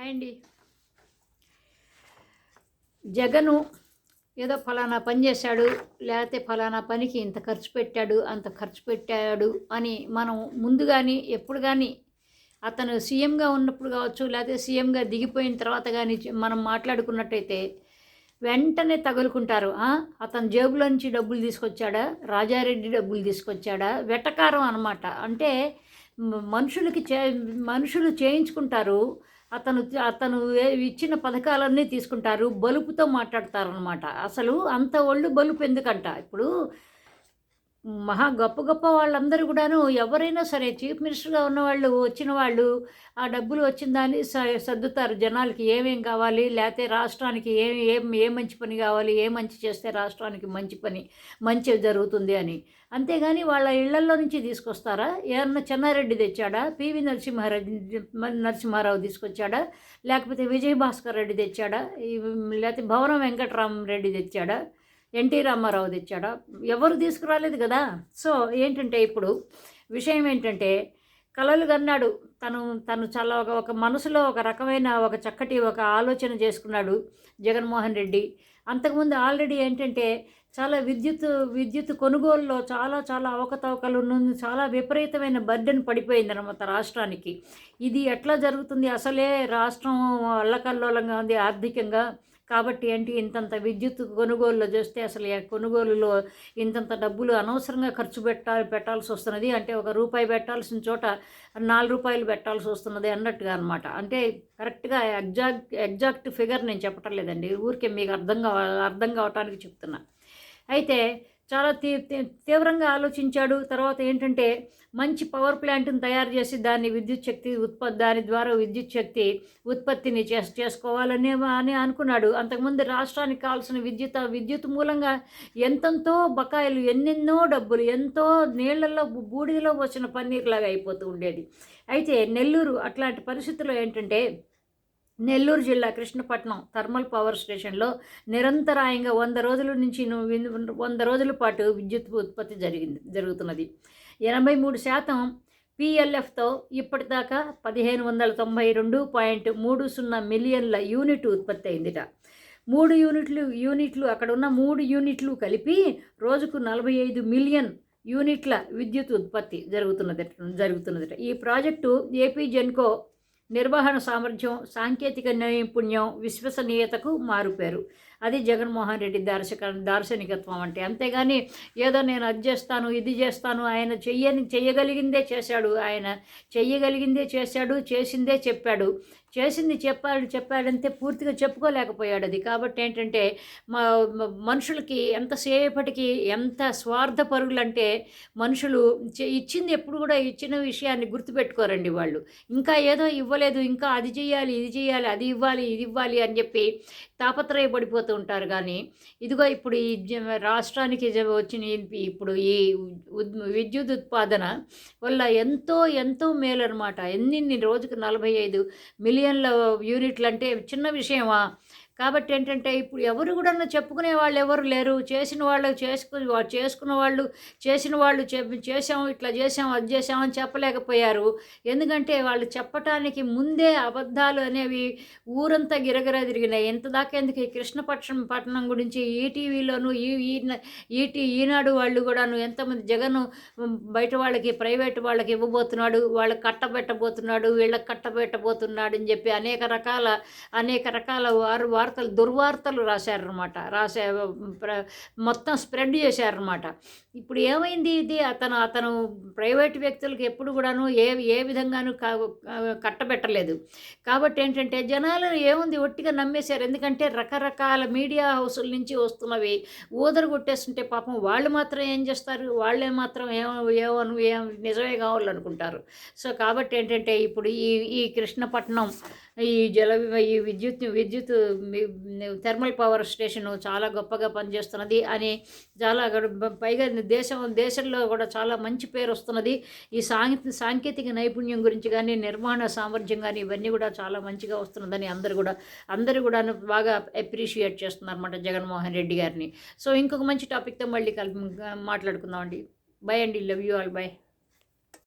Hi అండి జగను ఏదో ఫలానా పని చేశాడు లేకపోతే ఫలానా పనికి ఇంత ఖర్చు పెట్టాడు అంత ఖర్చు పెట్టాడు అని మనం ముందు కానీ ఎప్పుడు కానీ అతను సీఎంగా ఉన్నప్పుడు కావచ్చు లేకపోతే సీఎంగా దిగిపోయిన తర్వాత కానీ మనం మాట్లాడుకున్నట్టయితే వెంటనే తగులుకుంటారు. అతను జేబులో నుంచి డబ్బులు తీసుకొచ్చాడా? రాజారెడ్డి డబ్బులు తీసుకొచ్చాడా? వెటకారం అనమాట అంటే మనుషులకి చే మనుషులు చేయించుకుంటారు అతను అతను ఇచ్చిన పథకాలన్నీ తీసుకుంటారు బలుపుతో మాట్లాడతారనమాట అసలు అంత ఒళ్ళు బలుపు ఎందుకంట? ఇప్పుడు మహా గొప్ప గొప్ప వాళ్ళందరూ కూడాను ఎవరైనా సరే చీఫ్ మినిస్టర్గా ఉన్న వాళ్ళు వచ్చిన వాళ్ళు ఆ డబ్బులు వచ్చిన దాన్ని స- సర్దుతారు. జనాలకి ఏమేం కావాలి? లేకపోతే రాష్ట్రానికి ఏం ఏం ఏ మంచి పని కావాలి? ఏ మంచి చేస్తే రాష్ట్రానికి మంచి పని మంచి జరుగుతుంది అని. అంతేగాని వాళ్ళ ఇళ్ళల్లో నుంచి తీసుకొస్తారా? ఏమన్నా చెన్నారెడ్డి తెచ్చాడా? పివి నరసింహారెడ్డి నరసింహారావు తీసుకొచ్చాడా? లేకపోతే విజయభాస్కర్ రెడ్డి తెచ్చాడా? లేకపోతే భవనం వెంకటరామ రెడ్డి తెచ్చాడా? ఎన్టీ రామారావు తెచ్చాడా? ఎవరు తీసుకురాలేదు కదా. సో ఏంటంటే ఇప్పుడు విషయం ఏంటంటే కలలు కన్నాడు. తను తను చాలా ఒక ఒక మనసులో ఒక రకమైన ఒక చక్కటి ఒక ఆలోచన చేసుకున్నాడు జగన్మోహన్ రెడ్డి. అంతకుముందు ఆల్రెడీ ఏంటంటే చాలా విద్యుత్ విద్యుత్ కొనుగోలులో చాలా చాలా అవకతవకలు ఉన్న- చాలా విపరీతమైన బర్డెన్ పడిపోయింది అనమాట రాష్ట్రానికి. ఇది ఎట్లా జరుగుతుంది? అసలే రాష్ట్రం అల్లకల్లోలంగా ఉంది ఆర్థికంగా. కాబట్టి ఏంటి ఇంతంత విద్యుత్ కొనుగోలులో చేస్తే అసలు కొనుగోలులో ఇంతంత డబ్బులు అనవసరంగా ఖర్చు పెట్టాలి పెట్టాల్సి వస్తున్నది. అంటే ఒక రూపాయి పెట్టాల్సిన చోట నాలుగు రూపాయలు పెట్టాల్సి వస్తున్నది అన్నట్టుగా అనమాట అంటే కరెక్ట్గా ఎగ్జాక్ట్ ఎగ్జాక్ట్ ఫిగర్ నేను చెప్పటం లేదండి. ఊరికే మీకు అర్థం కావ అర్థం కావటానికి చెప్తున్నా. అయితే చాలా తీ తీవ్రంగా ఆలోచించాడు. తర్వాత ఏంటంటే మంచి పవర్ ప్లాంట్ని తయారు చేసి దాన్ని విద్యుత్ శక్తి ఉత్పత్తి దాని ద్వారా విద్యుత్ శక్తి ఉత్పత్తిని చేస్ చేసుకోవాలనే అని అనుకున్నాడు. అంతకుముందు రాష్ట్రానికి కావాల్సిన విద్యుత్ విద్యుత్ మూలంగా ఎంతెంతో బకాయిలు ఎన్నెన్నో డబ్బులు ఎంతో నీళ్ళలో బూడిదలో వచ్చిన పన్నీర్లాగా అయిపోతూ ఉండేది. అయితే నెల్లూరు అట్లాంటి పరిస్థితుల్లో ఏంటంటే నెల్లూరు జిల్లా కృష్ణపట్నం థర్మల్ పవర్ స్టేషన్లో నిరంతరాయంగా వంద రోజుల నుంచి వంద రోజుల పాటు విద్యుత్ ఉత్పత్తి జరిగింది జరుగుతున్నది. ఎనభై మూడు శాతం పిఎల్ఎఫ్తో ఇప్పటిదాకా పదిహేను వందల తొంభై రెండు పాయింట్ మూడు సున్నా మిలియన్ల యూనిట్ ఉత్పత్తి అయిందిట. మూడు యూనిట్లు యూనిట్లు అక్కడ ఉన్న మూడు యూనిట్లు కలిపి రోజుకు నలభై ఐదు మిలియన్ యూనిట్ల విద్యుత్ ఉత్పత్తి జరుగుతున్నది జరుగుతున్నదట. ఈ ప్రాజెక్టు ఏపీ జెన్కో నిర్వహణ సామర్థ్యం సాంకేతిక నైపుణ్యం విశ్వసనీయతకు మారుపేరు. అది జగన్మోహన్ రెడ్డి దార్శక దార్శనికత్వం అంటే. అంతేగాని ఏదో నేను అది చేస్తాను ఇది చేస్తాను ఆయన చెయ్యని చెయ్యగలిగిందే చేశాడు ఆయన చెయ్యగలిగిందే చేశాడు చేసిందే చెప్పాడు. చేసింది చెప్పాడు చెప్పాడంతే పూర్తిగా చెప్పుకోలేకపోయాడు అది. కాబట్టి ఏంటంటే మా మనుషులకి ఎంతసేపటికి ఎంత స్వార్థ పరుగులు అంటే మనుషులు చె- ఇచ్చింది ఎప్పుడు కూడా ఇచ్చిన విషయాన్ని గుర్తుపెట్టుకోరండి వాళ్ళు. ఇంకా ఏదో ఇవ్వలేదు ఇంకా అది చేయాలి ఇది చేయాలి అది ఇవ్వాలి ఇది ఇవ్వాలి అని చెప్పి తాపత్రయపడిపోతూ ఉంటారు కానీ ఇదిగో ఇప్పుడు ఈ రాష్ట్రానికి వచ్చిన ఇప్పుడు ఈ విద్యుత్ ఉత్పాదన వల్ల ఎంతో ఎంతో మేలు అనమాట ఎన్ని రోజుకు నలభై ఐదు మిలియన్ల యూనిట్లు అంటే చిన్న విషయమా? కాబట్టి ఏంటంటే ఇప్పుడు ఎవరు కూడా చెప్పుకునే వాళ్ళు ఎవరు లేరు. చేసిన వాళ్ళు చేసుకుని చేసుకున్న వాళ్ళు చేసిన వాళ్ళు చెప్పి చేసాం ఇట్లా చేసాం అది చేసాం అని చెప్పలేకపోయారు. ఎందుకంటే వాళ్ళు చెప్పటానికి ముందే అబద్ధాలు అనేవి ఊరంతా గిరగిరా తిరిగినాయి. ఇంతదాకా ఎందుకు ఈ కృష్ణపట్నం పట్టణం గురించి ఈటీవీలోను ఈ ఈటీ ఈనాడు వాళ్ళు కూడాను ఎంతమంది జగన్ బయట వాళ్ళకి ప్రైవేట్ వాళ్ళకి ఇవ్వబోతున్నాడు వాళ్ళకి కట్టబెట్టబోతున్నాడు వీళ్ళకి కట్టబెట్టబోతున్నాడు అని చెప్పి అనేక రకాల అనేక రకాల వారు వార్తలు దుర్వార్తలు రాశారనమాట రాసే ప్ర- మొత్తం స్ప్రెడ్ చేశారనమాట ఇప్పుడు ఏమైంది ఇది? అతను అతను ప్రైవేట్ వ్యక్తులకు ఎప్పుడు కూడాను ఏ ఏ విధంగానూ కా- కట్టబెట్టలేదు. కాబట్టి ఏంటంటే జనాలు ఏముంది? ఒట్టిగా నమ్మేశారు. ఎందుకంటే రకరకాల మీడియా హౌసుల నుంచి వస్తున్నవి ఊదరు కొట్టేస్తుంటే పాపం వాళ్ళు మాత్రం ఏం చేస్తారు? వాళ్ళే మాత్రం ఏమో ఏమను ఏం నిజమే కావాలనుకుంటారు. సో కాబట్టి ఏంటంటే ఇప్పుడు ఈ ఈ కృష్ణపట్నం ఈ జల ఈ విద్యుత్ విద్యుత్ థర్మల్ పవర్ స్టేషన్ చాలా గొప్పగా పనిచేస్తున్నది అని చాలా గడ- పైగా దేశం దేశంలో కూడా చాలా మంచి పేరు వస్తున్నది. ఈ సాంకే సాంకేతిక నైపుణ్యం గురించి కానీ నిర్మాణ సామర్థ్యం కానీ ఇవన్నీ కూడా చాలా మంచిగా వస్తున్నదని అందరు కూడా అందరూ కూడా బాగా అప్రిషియేట్ చేస్తున్నారు అనమాట జగన్మోహన్ రెడ్డి గారిని. సో ఇంకొక మంచి టాపిక్తో మళ్ళీ కలిపి మాట్లాడుకుందామండి. బై అండి. Love you all. బై.